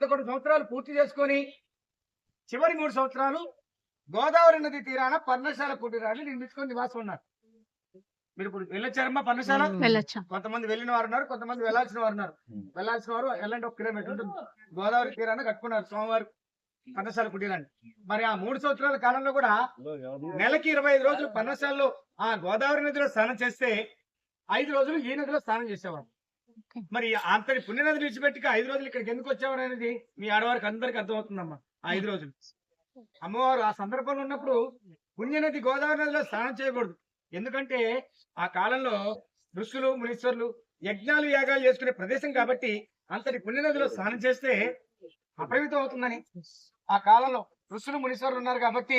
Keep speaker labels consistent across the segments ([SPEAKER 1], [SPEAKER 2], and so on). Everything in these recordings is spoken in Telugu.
[SPEAKER 1] పదకొండు సంవత్సరాలు పూర్తి చేసుకొని చివరి మూడు సంవత్సరాలు గోదావరి నది తీరాన పర్ణశాల కుటీరాన్ని నిర్మించుకొని నివాసం ఉన్నారు. మీరు ఇప్పుడు వెళ్ళొచ్చారమ్మా పర్ణశాల? కొంతమంది వెళ్ళిన వారు ఉన్నారు కొంతమంది వెళ్ళాల్సిన వారు ఉన్నారు. వెళ్ళాల్సిన వారు వెళ్ళండి ఒక కిలోమీటర్ ఉంటుంది. గోదావరి తీరాన కట్టుకున్నారు సోమవారం పర్ణశాల కుటీరాన్ని మరి ఆ మూడు సంవత్సరాల కాలంలో కూడా నెలకి ఇరవై ఐదు రోజులు పర్ణశాలలో ఆ గోదావరి నదిలో స్నానం చేస్తే ఐదు రోజులు ఈ నదిలో స్నానం చేసేవారు. మరి అంతటి పుణ్యనది విడిచిపెట్టి ఐదు రోజులు ఇక్కడికి ఎందుకు వచ్చేవారు అనేది మీ ఆడవారికి అందరికి అర్థమవుతుందమ్మా ఆ ఐదు రోజులు. అమ్మవారు ఆ సందర్భంలో ఉన్నప్పుడు పుణ్యనది గోదావరి నదిలో స్నానం చేయకూడదు. ఎందుకంటే ఆ కాలంలో ఋషులు మునీశ్వరులు యజ్ఞాలు యాగాలు చేసుకునే ప్రదేశం కాబట్టి అంతటి పుణ్యనదిలో స్నానం చేస్తే అపవిత్రం అవుతుందని. ఆ కాలంలో ఋషులు మునీశ్వరులు ఉన్నారు కాబట్టి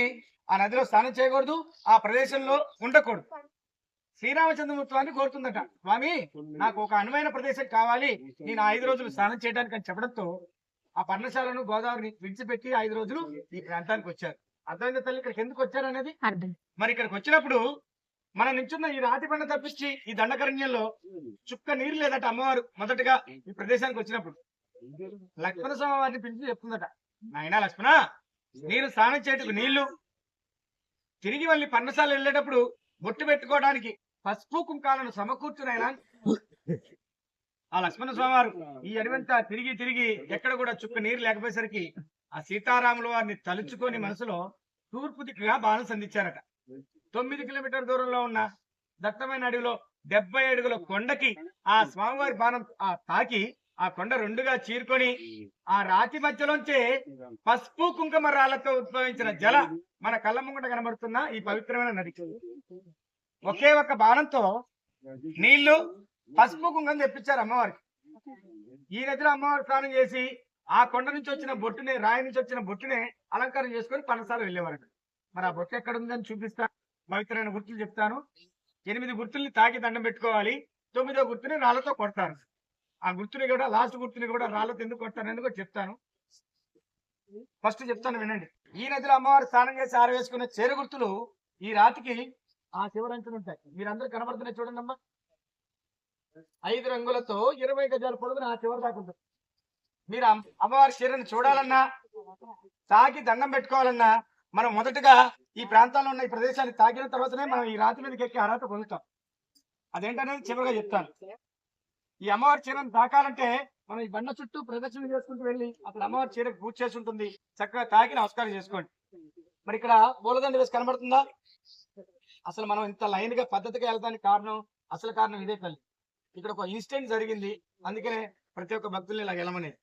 [SPEAKER 1] ఆ నదిలో స్నానం చేయకూడదు ఆ ప్రదేశంలో ఉండకూడదు. శ్రీరామచంద్రమూర్తి కోరుతుందట. స్వామి నాకు ఒక అనువైన ప్రదేశం కావాలి. నేను ఐదు రోజులు స్నానం చేయడానికి అని చెప్పడంతో ఆ పర్ణశాలను గోదావరిని విడిచిపెట్టి ఐదు రోజులు ఈ ప్రాంతానికి వచ్చారు. అర్థమైంది తల్లి? ఇక్కడికి ఎందుకు వచ్చారు అనేది?
[SPEAKER 2] అర్థం.
[SPEAKER 1] మరి ఇక్కడికి వచ్చినప్పుడు మనం నించున్న ఈ రాతి బండ తప్పించి ఈ దండకరణ్యంలో చుక్క నీరు లేదట అమ్మవారు మొదటగా ఈ ప్రదేశానికి వచ్చినప్పుడు. లక్ష్మణ స్వామి వారిని పిలిచి చెప్తుందట. నాయనా లక్ష్మణ నేను స్నానం చేయటకు నీళ్ళు. తిరిగి మళ్ళీ పర్ణశాల వెళ్ళేటప్పుడు బొట్టు పెట్టుకోవడానికి పసుపు కుంకాలను సమకూర్చునైనా ఆ లక్ష్మణ స్వామివారు ఈ అడివంతా తిరిగి తిరిగి ఎక్కడ కూడా చుక్క నీరు లేకపోయేసరికి ఆ సీతారాముల వారిని తలుచుకొని మనసులో తూర్పు దిక్కుగా బాణం సంధించారట. తొమ్మిది కిలోమీటర్ దూరంలో ఉన్న దట్టమైన అడవిలో డెబ్బై అడుగుల కొండకి ఆ స్వామివారి బాణం ఆ తాకి ఆ కొండ రెండుగా చీరుకొని ఆ రాతి మధ్యలోంచే పసుపు కుంకుమ రాళ్ళతో ఉద్భవించిన జల మన కళ్ళ ముంగట కనబడుతున్న ఈ పవిత్రమైన నది. ఒకే ఒక్క బాణంతో నీళ్ళు పసుపు కుంగం తెప్పించారు అమ్మవారికి. ఈ నదిలో అమ్మవారి స్నానం చేసి ఆ కొండ నుంచి వచ్చిన బొట్టునే రాయి నుంచి వచ్చిన బొట్టునే అలంకారం చేసుకొని పనసాలు వెళ్ళేవారు మరి ఆ బొట్టు ఎక్కడ ఉందని చూపిస్తాను పవిత్రమైన గుర్తులు చెప్తాను. ఎనిమిది గుర్తుల్ని తాకి దండం పెట్టుకోవాలి. తొమ్మిదో గుర్తుని రాళ్ళతో కొడతారు. ఆ గుర్తుని కూడా లాస్ట్ గుర్తుని కూడా రాళ్ళతో ఎందుకు కొడతారు ఎందుకు చెప్తాను. ఫస్ట్ చెప్తాను వినండి. ఈ నదిలో అమ్మవారు స్నానం చేసి ఆరవేసుకున్న చేరు గుర్తులు ఈ రాతికి ఆ శివరంచులు ఉంటాయి. మీరందరూ కనబడుతున్నాయి చూడండి అమ్మా. ఐదు రంగులతో ఇరవై గజాల పొడవున ఆ చివరి దాకా ఉంటుంది. మీరు అమ్మవారి చీరను చూడాలన్నా తాకి దండం పెట్టుకోవాలన్నా మనం మొదటగా ఈ ప్రాంతాల్లో ఉన్న ఈ ప్రదేశాన్ని తాకిన తర్వాతనే మనం ఈ రాతి మీదకి ఎక్కి అర్హత పొందుతాం. అదేంటనేది చివరిగా చెప్తాను. ఈ అమ్మవారి చీరను తాకాలంటే మనం ఈ బండ చుట్టూ ప్రదక్షిణ చేసుకుంటూ వెళ్ళి అక్కడ అమ్మవారి చీరకు పూజ చేసి ఉంటుంది చక్కగా తాకి నమస్కారం చేసుకోండి. మరి ఇక్కడ పూలదండ వేసి కనబడుతుందా? అసలు మనం ఇంత లైన్గా పద్ధతిగా వెళ్తానికి కారణం అసలు కారణం ఇదే తల్లి. ఇక్కడ ఒక ఇన్సిడెంట్ జరిగింది. అందుకనే ప్రతి ఒక్క భక్తుల్ని ఇలా వెళ్ళమనేది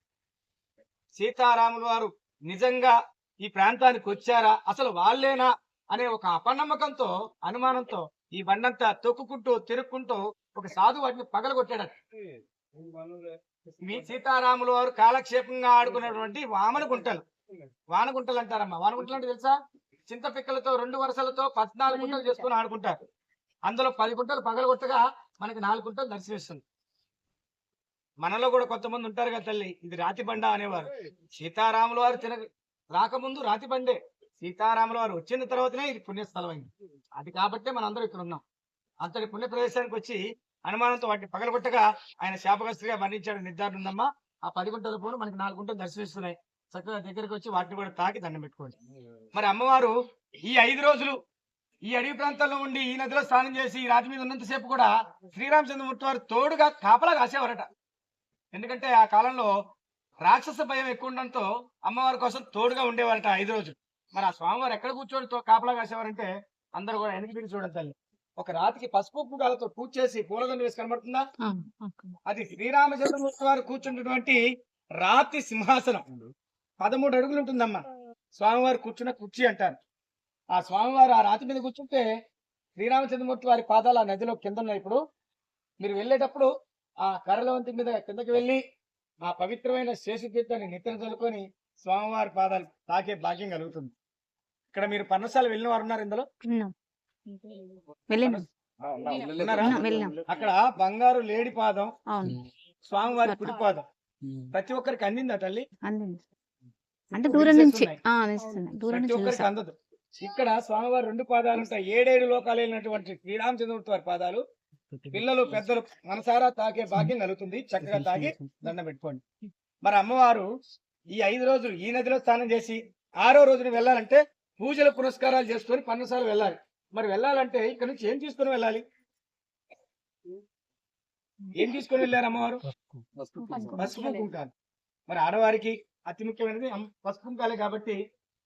[SPEAKER 1] సీతారాములు వారు నిజంగా ఈ ప్రాంతానికి వచ్చారా? అసలు వాళ్ళేనా? అనే ఒక అపనమ్మకంతో అనుమానంతో ఈ బండంతా తొక్కుకుంటూ తిరుక్కుంటూ ఒక సాధు వాటిని పగలగొట్టాడట. మీ సీతారాముల వారు కాలక్షేపంగా ఆడుకున్నటువంటి వామన గుంటలు. వానగుంటలు అంటారమ్మా. వానగుంటలు అంటే తెలుసా? చింత పిక్కలతో రెండు వరుసలతో పద్నాలుగు గుంటలు చేసుకుని ఆడుకుంటారు. అందులో పది గుంటలు పగలగొట్టగా మనకి నాలుగు గుంటలు దర్శనమిస్తుంది మనలో కూడా కొంతమంది ఉంటారు కదా తల్లి ఇది రాతి బండ అనేవారు. సీతారాముల వారు తిన రాకముందు రాతి బండే. సీతారాముల వారు వచ్చిన తర్వాతనే ఇది పుణ్యస్థలం అయింది అది కాబట్టే మనం అందరం ఇక్కడ ఉన్నాం. అంతటి పుణ్య ప్రదేశానికి వచ్చి అనుమానంతో వాటిని పగలగొట్టగా ఆయన శాపగ్రస్తుగా మరణించాడు నిర్ధారణ ఉందమ్మా ఆ పది గుంటల పోను మనకి నాలుగు గుంటలు దర్శనమిస్తున్నాయి చక్కగా దగ్గరికి వచ్చి వాటిని కూడా తాకి దండం పెట్టుకోండి. మరి అమ్మవారు ఈ ఐదు రోజులు ఈ అడవి ప్రాంతాల్లో ఉండి ఈ నదిలో స్నానం చేసి ఈ రాతి మీద ఉన్నంతసేపు కూడా శ్రీరామచంద్రమూర్తి వారు తోడుగా కాపలా కాసేవారట. ఎందుకంటే ఆ కాలంలో రాక్షస భయం ఎక్కువ ఉండడంతో అమ్మవారి కోసం తోడుగా ఉండేవారట ఐదు రోజులు. మరి ఆ స్వామివారు ఎక్కడ కూర్చొని తో- కాపలా కాసేవారంటే అందరూ కూడా వెనక్కి తిరిగి చూడండి తల్లి. ఒక రాతికి పసుపు కుంకాలతో పూజ చేసి పూలదండ వేసి కనబడుతుందా. అది శ్రీరామచంద్రమూర్తి వారు కూర్చున్నటువంటి రాతి సింహాసనం. పదమూడు అడుగులు ఉంటుందమ్మా. స్వామివారు కూర్చున్న కుర్చీ అంటారు. ఆ స్వామివారు ఆ రాతి మీద కూర్చుంటే శ్రీరామచంద్రమూర్తి వారి పాదాలు ఆ నదిలో కింద ఉన్నాయి. ఇప్పుడు మీరు వెళ్ళేటప్పుడు ఆ కరలవంతి మీద కిందకి వెళ్ళి ఆ పవిత్రమైన శేషు తీర్థాన్ని నెత్తిన చల్లుకొని స్వామివారి పాదాలు తాకే భాగ్యం కలుగుతుంది. ఇక్కడ మీరు పర్ణశాల వెళ్ళిన వారు ఉన్నారు ఇందులో? అక్కడ బంగారు లేడి పాదం
[SPEAKER 2] అవును.
[SPEAKER 1] స్వామివారి కుడి పాదం. ప్రతి ఒక్కరికి అందిందా తల్లి?
[SPEAKER 2] అందింది. అంటే దూరం నుంచి. దూరం నుంచి
[SPEAKER 1] అందదు. ఇక్కడ స్వామివారి రెండు పాదాలు ఉంటాయి. ఏడేడు లోకాలు వెళ్ళినటువంటి శ్రీరామచంద్రమూర్తి వారి పాదాలు. పిల్లలు పెద్దలు మనసారా తాకే భాగ్యం కలుగుతుంది చక్కగా తాగి దండం పెట్టుకోండి. మరి అమ్మవారు ఈ ఐదు రోజులు ఈ నదిలో స్నానం చేసి ఆరో రోజున వెళ్ళాలంటే పూజల పురస్కారాలు చేసుకొని పన్నసార్లు వెళ్ళాలి. మరి వెళ్ళాలంటే ఇక్కడ నుంచి ఏం తీసుకొని వెళ్ళాలి? ఏం తీసుకొని వెళ్ళారు అమ్మవారు? పసుపు కుంకాలు. మరి ఆడవారికి అతి ముఖ్యమైనది. పసుపు కుంకాలే కాబట్టి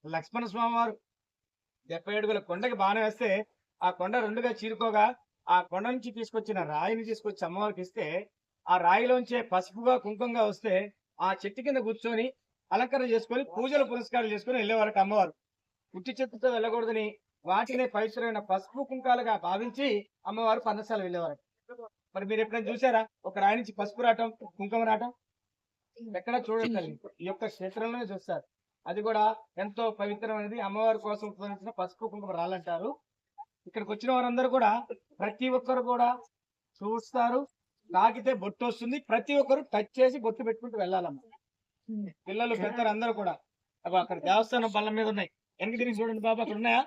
[SPEAKER 1] లక్ష్మణ స్వామి వారు డెబ్బై అడుగుల కొండకి బాణం వేస్తే ఆ కొండ రెండుగా చీరుకోగా ఆ కొండ నుంచి తీసుకొచ్చిన రాయిని తీసుకొచ్చి అమ్మవారికి ఇస్తే ఆ రాయిలోంచే పసుపుగా కుంకుమగా వస్తే ఆ చెట్టు కింద కూర్చొని అలంకరణ చేసుకొని పూజలు పురస్కారాలు చేసుకొని వెళ్ళేవారికి అమ్మవారు. పుట్టి చెట్టుతో వెళ్ళకూడదని వాటినే పవిత్రమైన పసుపు కుంకాలుగా భావించి అమ్మవారు పన్నసాలు వెళ్ళేవారు. మరి మీరు ఎప్పుడైనా చూసారా? ఒక రాయి నుంచి పసుపు రావటం కుంకుమ రావటం? ఎక్కడ చూడండి. ఈ యొక్క క్షేత్రంలోనే చూస్తారు. అది కూడా ఎంతో పవిత్రమైనది అమ్మవారి కోసం ఉపయోగించిన పసుపు కుంకుమ రాళ్ళంటారు. ఇక్కడికి వచ్చిన వారందరూ కూడా ప్రతి ఒక్కరు కూడా చూస్తారు. తాకితే బొట్టు వస్తుంది. ప్రతి ఒక్కరు టచ్ చేసి బొట్టు పెట్టుకుంటూ వెళ్ళాలమ్మ. పిల్లలు పెద్దలు అందరూ కూడా. అక్కడ దేవస్థానం బల్ల మీద ఉన్నాయి. వెనక తిరిగి చూడండి బాబు అక్కడ ఉన్నాయా?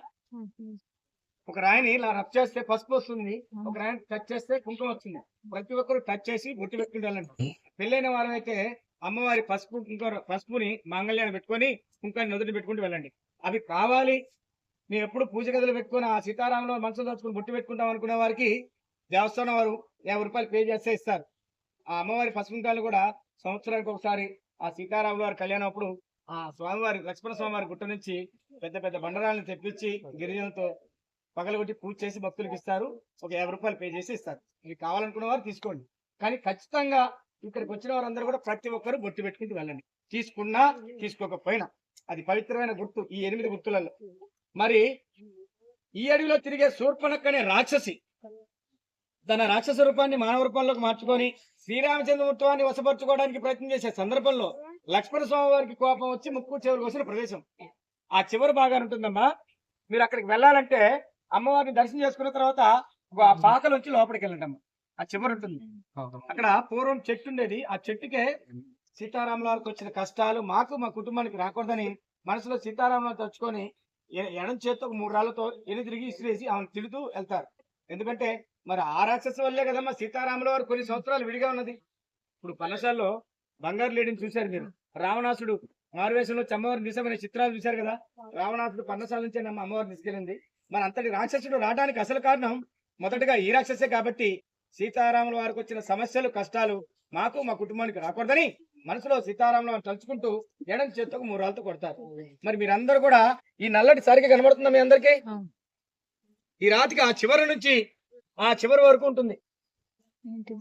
[SPEAKER 1] ఒక రాయిని ఇలా రబ్ చేస్తే పసుపు వస్తుంది. ఒక రాయిని టచ్ చేస్తే కుంకుమ వస్తుంది. ప్రతి ఒక్కరు టచ్ చేసి బొట్టు పెట్టుకుంటూ వెళ్ళండి. పెళ్ళైన వారైతే అమ్మవారి పసుపు కుంకుమ పసుపుని మాంగళ్యాన్ని పెట్టుకొని కుంకాన్ని నదులు పెట్టుకుంటూ వెళ్ళండి. అవి కావాలి. మేము ఎప్పుడు పూజ గదులు పెట్టుకొని ఆ సీతారాములో మనసులు దాచుకుని బొట్టు పెట్టుకుంటాం అనుకునే వారికి దేవస్థానం వారు యాభై రూపాయలు పే చేస్తే ఇస్తారు. ఆ అమ్మవారి పసుపు కూడా సంవత్సరానికి ఒకసారి ఆ సీతారాముల వారి కళ్యాణం అప్పుడు ఆ స్వామివారి లక్ష్మణ స్వామివారి గుట్ట నుంచి పెద్ద పెద్ద బండరాలను తెప్పించి గిరిజనులతో పగలగొట్టి పూజ చేసి భక్తులకు ఇస్తారు. ఒక యాభై రూపాయలు పే చేసి ఇస్తారు. ఇవి కావాలనుకున్న వారు తీసుకోండి. కానీ ఖచ్చితంగా ఇక్కడికి వచ్చిన వారందరూ కూడా ప్రతి ఒక్కరు బొట్టు పెట్టుకుని వెళ్ళండి. తీసుకున్నా తీసుకోకపోయినా. అది పవిత్రమైన గుర్తు ఈ ఎనిమిది గుర్తులలో. మరి ఈ అడవిలో తిరిగే శూర్పణక్ అనే రాక్షసి తన రాక్షస రూపాన్ని మానవ రూపంలోకి మార్చుకొని శ్రీరామచంద్రమూర్తిని వశపరచుకోవడానికి ప్రయత్నం చేసే సందర్భంలో లక్ష్మణ స్వామి వారికి కోపం వచ్చి ముక్కు చివరికి వచ్చిన ప్రదేశం. ఆ చివరి బాగా ఉంటుందమ్మా. మీరు అక్కడికి వెళ్ళాలంటే అమ్మవారిని దర్శనం చేసుకున్న తర్వాత ఆ పాకలు వచ్చి లోపలికి వెళ్ళండి అమ్మా ఆ చివరి ఉంటుంది. అక్కడ పూర్వం చెట్టు ఉండేది. ఆ చెట్టుకే సీతారాముల వారికి వచ్చిన కష్టాలు మాకు మా కుటుంబానికి రాకూడదని మనసులో సీతారాములను తలుచుకొని ఎ- ఎడం చేత్తో ఒక మూడు రాళ్ళతో ఎని తిరిగి ఇసిరేసి ఆమెను తిడుతూ వెళ్తారు. ఎందుకంటే మరి ఆ రాక్షస వల్లే కదమ్మా సీతారాముల వారు కొన్ని సంవత్సరాలు విడిగా ఉన్నది. ఇప్పుడు పన్నశాలలో బంగారు లేడిని చూశారు మీరు. రావణాసుడు మారువేషంలో అమ్మవారిని తీసామనే చిత్రాలు చూశారు కదా? రావణాసుడు పన్నశాల నుంచే నమ్మ అమ్మవారిని తీసుకెళ్ళింది. మరి అంతటి రాక్షసుడు రావడానికి అసలు కారణం మొదటగా ఈ రాక్షసే కాబట్టి సీతారాముల వారికి వచ్చిన సమస్యలు కష్టాలు మాకు మా కుటుంబానికి రాకూడదని మనసులో సీతారాముల వారిని తలుచుకుంటూ ఎడం మూడు రాళ్ళతో కొడతారు. మరి మీరందరూ కూడా ఈ నల్లటి సరిగ్గా కనబడుతుందా మీ అందరికీ. ఈ రాతికి ఆ చివరి నుంచి ఆ చివరి వరకు ఉంటుంది?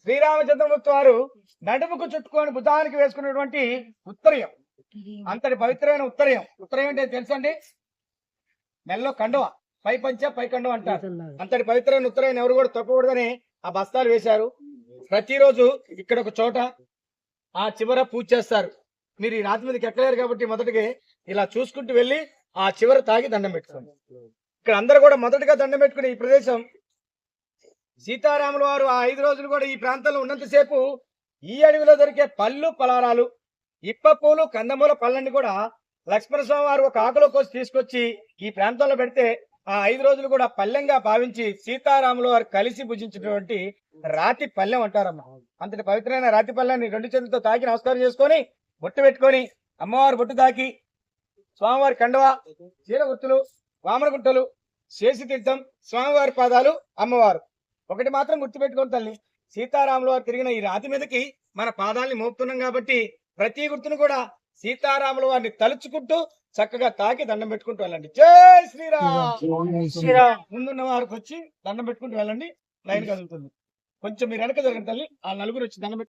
[SPEAKER 1] శ్రీరామచంద్రమూర్తి వారు నడుముకు చుట్టుకొని బుధానికి వేసుకున్నటువంటి ఉత్తరయం. అంతటి పవిత్రమైన ఉత్తరయం. ఉత్తరయం అంటే తెలుసండి? మెల్లో కండువ. పై పంచ పై కండువ అంటారు. అంతటి పవిత్రమైన ఉత్తరాయణ ఎవరు కూడా తప్పకూడదని ఆ బస్తాలు వేశారు. ప్రతిరోజు ఇక్కడ ఒక చోట ఆ చివర పూజ చేస్తారు. మీరు ఈ రాతి మీదకి ఎక్కలేరు కాబట్టి మొదటికి ఇలా చూసుకుంటూ వెళ్ళి ఆ చివర తాగి దండం పెట్టుకోండి. ఇక్కడ అందరు కూడా మొదటగా దండం పెట్టుకునే ఈ ప్రదేశం సీతారాముల వారు ఆ ఐదు రోజులు కూడా ఈ ప్రాంతంలో ఉన్నంతసేపు ఈ అడవిలో దొరికే పళ్ళు పలారాలు ఇప్ప పూలు కందమూల పళ్ళని కూడా లక్ష్మణ స్వామి వారు ఒక ఆకులో కోసి తీసుకొచ్చి ఈ ప్రాంతంలో పెడితే ఆ ఐదు రోజులు కూడా పల్లెంగా భావించి సీతారాములు వారు కలిసి భుజించినటువంటి రాతి పల్లెం అంటారమ్మ. అంతటి పవిత్రమైన రాతి పల్లెని రెండు చేతులతో తాకి నమస్కారం చేసుకొని బొట్టు పెట్టుకొని అమ్మవారు బొట్టు తాకి స్వామివారి కండవ చీర గుర్తులు వామనగుంటలు శేషి తీర్థం స్వామివారి పాదాలు అమ్మవారు. ఒకటి మాత్రం గుర్తుపెట్టుకోండి తల్లి సీతారాములు వారు తిరిగిన ఈ రాతి మీదకి మన పాదాల్ని మోపుతున్నాం కాబట్టి ప్రతి గుర్తును కూడా సీతారాముల వారిని తలుచుకుంటూ చక్కగా తాకి దండం పెట్టుకుంటూ వెళ్ళండి. జై శ్రీరామ్! శ్రీరామ్! ముందున్న వారికి వచ్చి దండం పెట్టుకుంటూ వెళ్ళండి. లైన్ కదులుతుంది కొంచెం మీరు వెనక జరగండి తల్లి. ఆ నలుగురు వచ్చి దండం పెట్టు